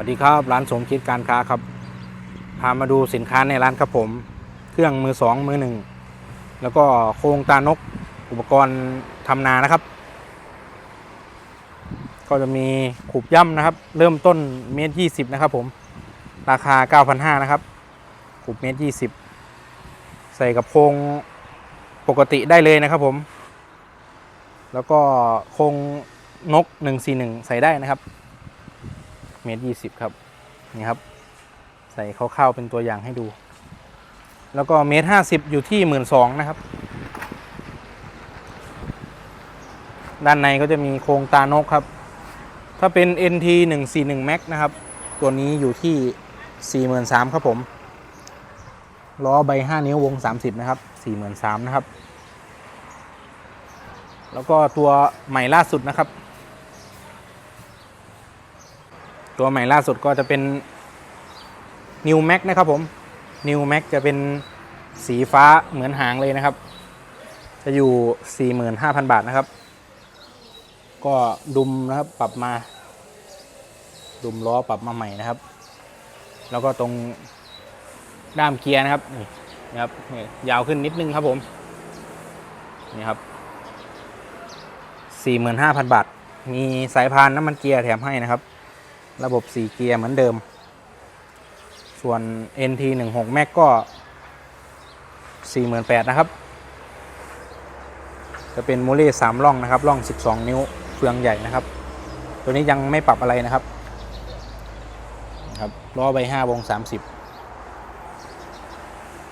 สวัสดีครับร้านสมคิดการค้าครับ พามาดูสินค้าในร้านครับผม เครื่องมือสองมือหนึ่งแล้วก็โครงตานกอุปกรณ์ทำนานะครับ ก็จะมีขูบย่ำนะครับ เริ่มต้นเมตรยี่สิบนะครับผม ราคา 9,500นะครับขูบเมตรยี่สิบใส่กับโครงปกติได้เลยนะครับผม แล้วก็โครงนก 141 ใส่ได้นะครับ เมตรยี่สิบครับนี่ครับ ใส่คร่าวๆเป็นตัวอย่างให้ดู แล้วก็เมตรห้าสิบอยู่ที่หมื่นสองนะครับ ด้านในก็จะมีโครงตานกครับ ถ้าเป็น NT 141 Max นะครับ ตัวนี้อยู่ที่ 43,000ครับผมล้อใบ 5 นิ้ววง 30 นะครับ 43,000นะครับ แล้วก็ตัวใหม่ล่าสุดนะครับ ตัวใหม่ล่าสุดก็จะเป็น New Max นะครับผม New Max จะเป็นสีฟ้าเหมือนหางเลยนะครับ จะอยู่ 45,000 บาทนะครับ ก็ดุมนะครับปรับมา ดุมล้อปรับมาใหม่นะครับ แล้วก็ตรงด้ามเกียร์นะครับนี่นะครับนี่ยาวขึ้นนิดนึงครับผมนี่ครับ 45,000 บาท มีสายพานน้ำมันเกียร์แถมให้นะครับ ระบบ 4 เกียร์เหมือนเดิม ส่วน NT 1 6 Max ก็ 48,000นะครับ จะเป็นโมเล่3ล่องนะครับล่อง 12 นิ้วเฟืองใหญ่นะครับ ตัวนี้ยังไม่ปรับอะไรนะครับนะครับล้อใบ5วง 30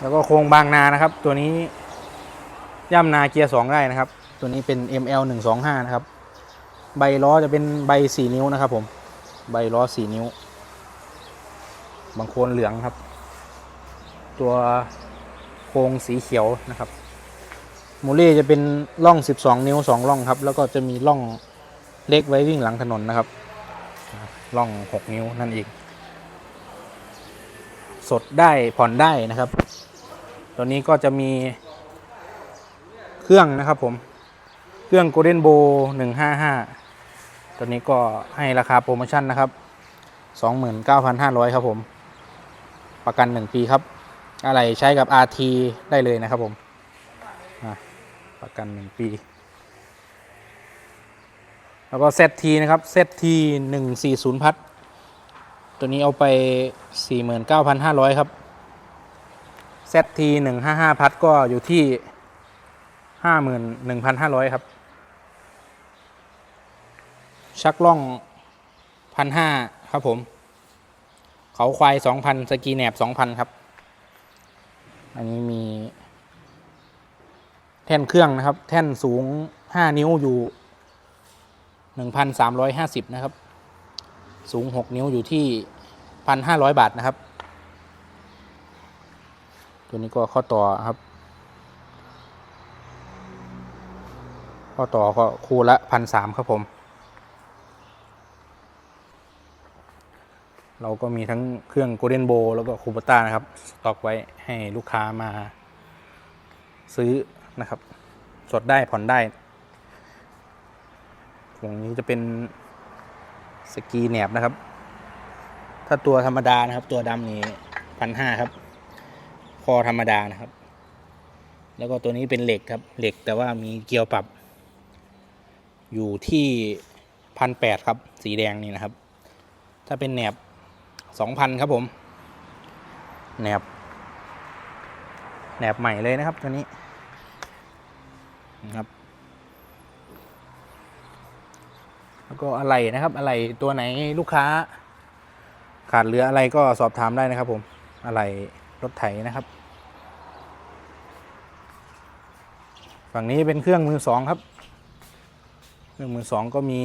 แล้วก็โครงบางนานะครับ ตัวนี้ย่ำนาเกียร์ 2 ได้นะครับ ตัวนี้เป็น ML 125 นะครับ ใบล้อจะเป็นใบ 4 นิ้วนะครับผม ใบล้อ4นิ้ว บางโคนเหลืองครับ ตัวโครงสีเขียวนะครับโมเล่จะเป็นร่อง 12 นิ้ว 2 ร่องครับ แล้วก็จะมีร่องเล็กไว้วิ่งหลังถนนนะครับ ร่อง 6 นิ้วนั่นเอง สดได้ผ่อนได้นะครับ ตัวนี้ก็จะมีเครื่องนะครับผม เครื่อง Golden Bow 155 ตัวนี้ก็ให้ราคาโปรโมชั่นนะครับ 29,500 ครับผม ประกัน 1 ปีครับ อะไรใช้กับ RT ได้เลยนะครับผม ประกัน 1 ปี แล้วก็ ZT นะครับ ZT 140 พัทตัวนี้เอาไป 49,500 ครับ ZT 155 พัทก็อยู่ที่ 51,500 ครับ ชักล่อง1,500ครับผม เขาควาย2,000สกีแหนบ2,000ครับ อันนี้มี แท่นเครื่องนะครับ แท่นสูง5นิ้วอยู่1,350นสามร้อยห้าสิบนะครับ สูง6นิ้วอยู่ที่1,500บาทนะครับ ตัวนี้ก็ข้อต่อครับ ข้อต่อก็คู่ละ1,300ครับผม เราก็มีทั้งเครื่อง Golden Bow แล้วก็คูปต้านะครับสต็อกไว้ให้ลูกค้ามาซื้อนะครับ สดได้ผ่อนได้ตรงนี้จะเป็นสกีแหนบนะครับ ถ้าตัวธรรมดานะครับ ตัวดำนี่พันห้าครับ คอธรรมดานะครับ แล้วก็ตัวนี้เป็นเหล็กครับ เหล็กแต่ว่ามีเกลียวปรับ อยู่ที่พันแปดครับ สีแดงนี่นะครับ ถ้าเป็นแหนบ สองพันครับผมแหนบแหนบใหม่เลยนะครับตัวนี้นะครับ แล้วก็อะไรนะครับอะไรตัวไหนลูกค้า ขาดเหลืออะไรก็สอบถามได้นะครับผมอะไรรถไถนะครับ ฝั่งนี้เป็นเครื่องมือสองครับเครื่องมือสองก็มี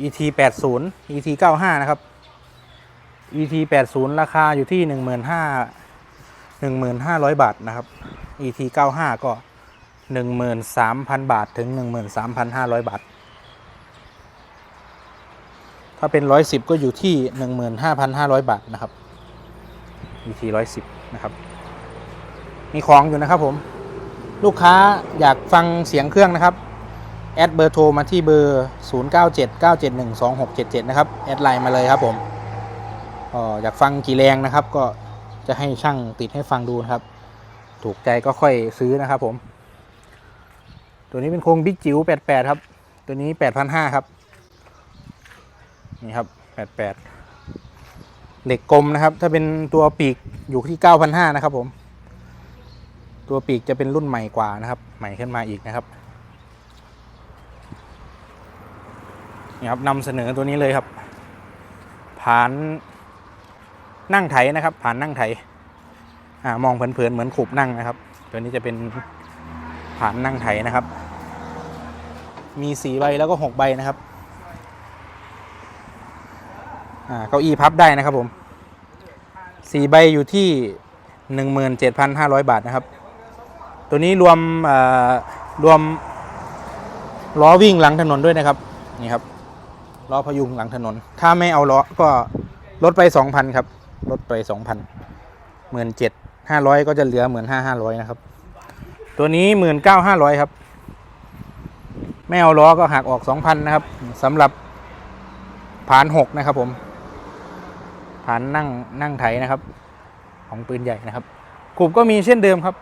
ET 80 ET 95 นะครับ ET 80ราคาอยู่ที่ 15,000 1,500 บาทนะครับ ET 95ก็ 13,000 บาทถึง 13,500 บาท ถ้าเป็น 110 ก็อยู่ที่ 15,500 บาทนะครับ ET 110 นะครับ มีของอยู่นะครับผม ลูกค้าอยากฟังเสียงเครื่องนะครับ แอดเบอร์โทรมาที่เบอร์ 0979712677 นะครับ แอดไลน์มาเลยครับผม อยากฟังกี่แรงนะครับ ก็จะให้ช่างติดให้ฟังดูนะครับ ถูกใจก็ค่อยซื้อนะครับผม ตัวนี้เป็นโครงบิ๊กจิ๋ว88 ครับ ตัวนี้ 8,500 ครับ นี่ครับ 88 เหล็กกลมนะครับ ถ้าเป็นตัวปีกอยู่ที่ 9,500 นะครับผม ตัวปีกจะเป็นรุ่นใหม่กว่านะครับ ใหม่ขึ้นมาอีกนะครับนี่ครับนำเสนอตัวนี้เลยครับผาน นั่งไถนะครับ ผ่านนั่งไถอ่ามองเผินๆเหมือนขูบนั่งนะครับ ตัวนี้จะเป็นผ่านนั่งไถนะครับ มีสี่ใบแล้วก็หกใบนะครับอ่าเก้าอี้พับได้นะครับผมสี่ใบอยู่ที่หนึ่งหมื่นเจ็ดพันห้าร้อยบาทนะครับ ตัวนี้รวมอ่ารวมล้อวิ่งหลังถนนด้วยนะครับนี่ครับล้อพยุงหลังถนน ถ้าไม่เอาล้อก็ลดไปสองพันครับ ลดไปสองพันหมื่นเจ็ดห้าร้อยก็จะเหลือหมื่นห้าห้าร้อยนะครับ ตัวนี้หมื่นเก้าห้าร้อยครับ ไม่เอาล้อก็หักออกสองพันนะครับสำหรับผานหกนะครับผมผานนั่งนั่งไถนะครับ ของปืนใหญ่นะครับกลุ่มก็มีเช่นเดิมครับ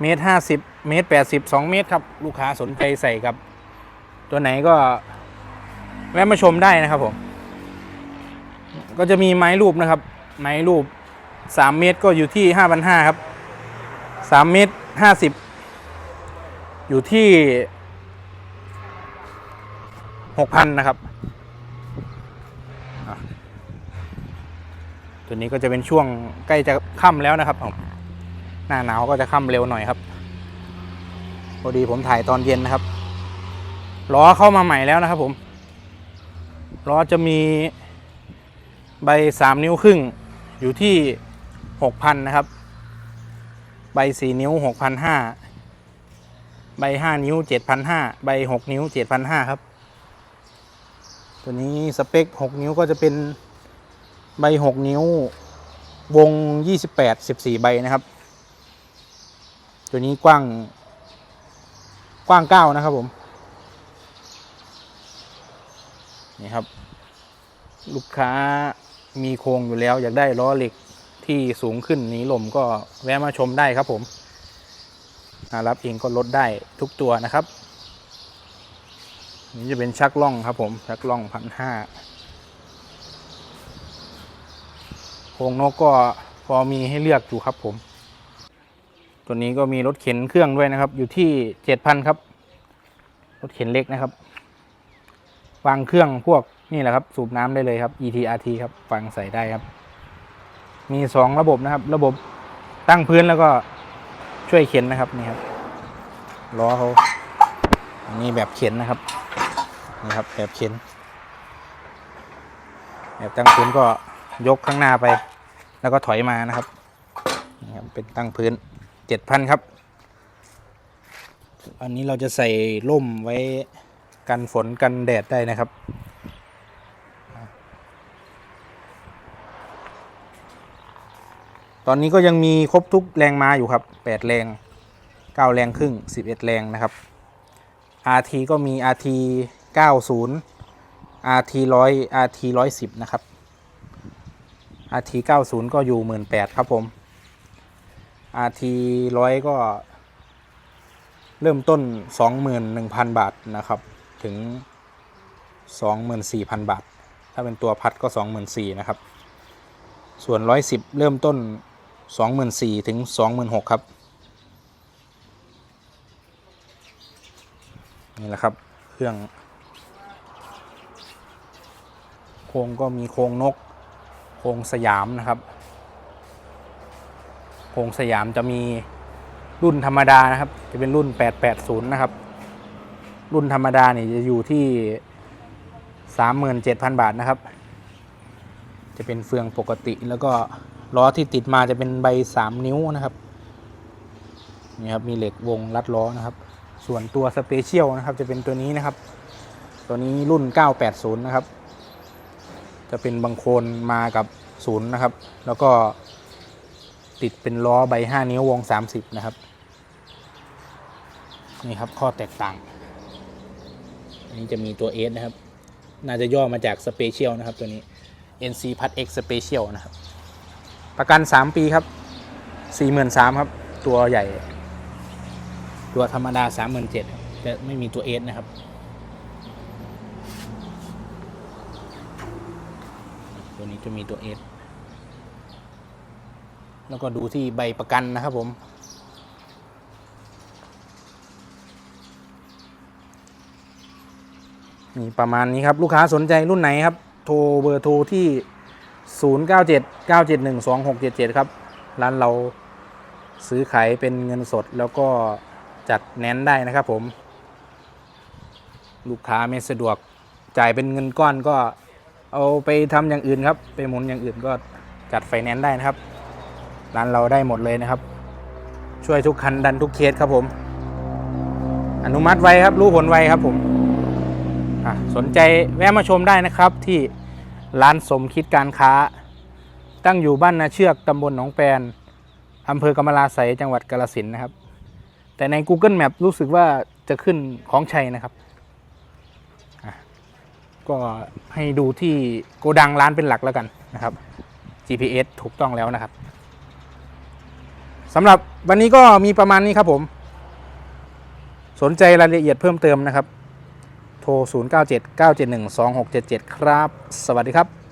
เมตรห้าสิบเมตรแปดสิบสองเมตรครับ ลูกค้าสนใจใส่กับ ตัวไหนก็แวะมาชมได้นะครับผม ก็จะมีไม้รูปนะครับ ไม้รูปสามเมตรก็อยู่ที่ห้าพันห้าครับสามเมตรห้าสิบอยู่ที่หกพันนะครับ ตัวนี้ก็จะเป็นช่วงใกล้จะค่ำแล้วนะครับผมหน้าหนาวก็จะค่ำเร็วหน่อยครับพอดีผมถ่ายตอนเย็นนะครับล้อเข้ามาใหม่แล้วนะครับผมล้อจะมี ใบสามนิ้วครึ่งอยู่ที่หกพันนะครับ ใบสี่นิ้วหกพันห้าใบห้านิ้วเจ็ดพันห้าใบหกนิ้วเจ็ดพันห้าครับ ตัวนี้สเปคหกนิ้วก็จะเป็นใบหกนิ้ววงยี่สิบแปดสิบสี่ใบนะครับ ตัวนี้กว้าง กว้างเก้านะครับผม นี่ครับ ลูกค้า มีโครงอยู่แล้ว อยากได้ล้อเหล็กที่สูงขึ้นหนีลมก็แวะมาชมได้ครับผมรับเองก็ลดได้ทุกตัวนะครับ นี่จะเป็นชักล่องครับผมชักล่องพันห้าโครงนกก็พอมีให้เลือกอยู่ครับผม ตัวนี้ก็มีรถเข็นเครื่องด้วยนะครับ อยู่ที่เจ็ดพันครับ รถเข็นเล็กนะครับ วางเครื่องพวก นี่แหละครับสูบน้ำได้เลยครับ ETRT ครับฟังใส่ได้ครับ มีสองระบบนะครับ ระบบตั้งพื้นแล้วก็ช่วยเข็นนะครับนี่ครับล้อเขาอันนี้แบบเข็นนะครับนี่ครับแบบเข็น แบบตั้งพื้นก็ยกข้างหน้าไป แล้วก็ถอยมานะครับนี่ครับเป็นตั้งพื้นเจ็ดพันครับ อันนี้เราจะใส่ร่มไว้กันฝนกันแดดได้นะครับ ตอนนี้ก็ยังมีครบทุกแรงมาอยู่ครับ 8 แรง 9 แรงครึ่ง 11 แรงนะครับ RT ก็มี RT 90 RT 100 RT 110 นะครับ RT 90 ก็อยู่ 18,000ครับผม RT 100 ก็ เริ่มต้น 21,000 บาทนะครับ ถึง 24,000 บาท ถ้าเป็นตัวพัดก็ 24,000นะครับส่วน 110 เริ่มต้น 24,000ถึง26,000ครับนี่แหละครับเครื่อง โครงก็มีโครงนก โครงสยามนะครับ โครงสยามจะมีรุ่นธรรมดานะครับ จะเป็นรุ่น 880 นะครับ รุ่นธรรมดาเนี่ยจะอยู่ที่ 37,000 บาทนะครับ จะเป็นเฟืองปกติแล้วก็ ล้อที่ติดมาจะเป็นใบ 3 นิ้วนะครับนี่ครับมีเหล็กวงรัดล้อนะครับ ส่วนตัวสเปเชียลนะครับจะเป็นตัวนี้นะครับ ตัวนี้รุ่น 980 นะครับ จะเป็นบางโคนมากับศูนย์นะครับ แล้วก็ติดเป็นล้อใบ 5 นิ้ววง 30 นะครับนี่ครับข้อแตกต่างอันนี้จะมีตัว S นะครับ น่าจะย่อมาจาก Special นะครับตัวนี้ NC พัด X Special นะครับ ประกัน 3 ปีครับ 43,000ครับ ตัวใหญ่ ตัวธรรมดา 37,000ครับแต่ไม่มีตัว S นะครับ ตัวนี้จะมีตัว S แล้วก็ดูที่ใบประกันนะครับผม มีประมาณนี้ครับ ลูกค้าสนใจรุ่นไหนครับ โทรเบอร์โทรที่ 097 971 2677 ครับ ร้านเราซื้อขายเป็นเงินสดแล้วก็จัดแน้นได้นะครับผม ลูกค้าไม่สะดวกจ่ายเป็นเงินก้อนก็เอาไปทำอย่างอื่นครับ ไปหมุนอย่างอื่นก็จัดไฟแนนซ์ได้นะครับ ร้านเราได้หมดเลยนะครับ ช่วยทุกคันดันทุกเคสครับผม อนุมัติไวครับ รู้ผลไวครับผมสนใจแวะมาชมได้นะครับที่ ร้านสมคิดการค้า ตั้งอยู่บ้านนาเชือกตำบลหนองแปนอำเภอกำมะลาไสจังหวัดกาฬสินนะครับ แต่ใน Google Map รู้สึกว่าจะขึ้นของชัยนะครับ ก็ให้ดูที่โกดังร้านเป็นหลักแล้วกันนะครับ GPS ถูกต้องแล้วนะครับสำหรับวันนี้ก็มีประมาณนี้ครับผม สนใจรายละเอียดเพิ่มเติมนะครับ โทร 097 971 2677 ครับ สวัสดีครับ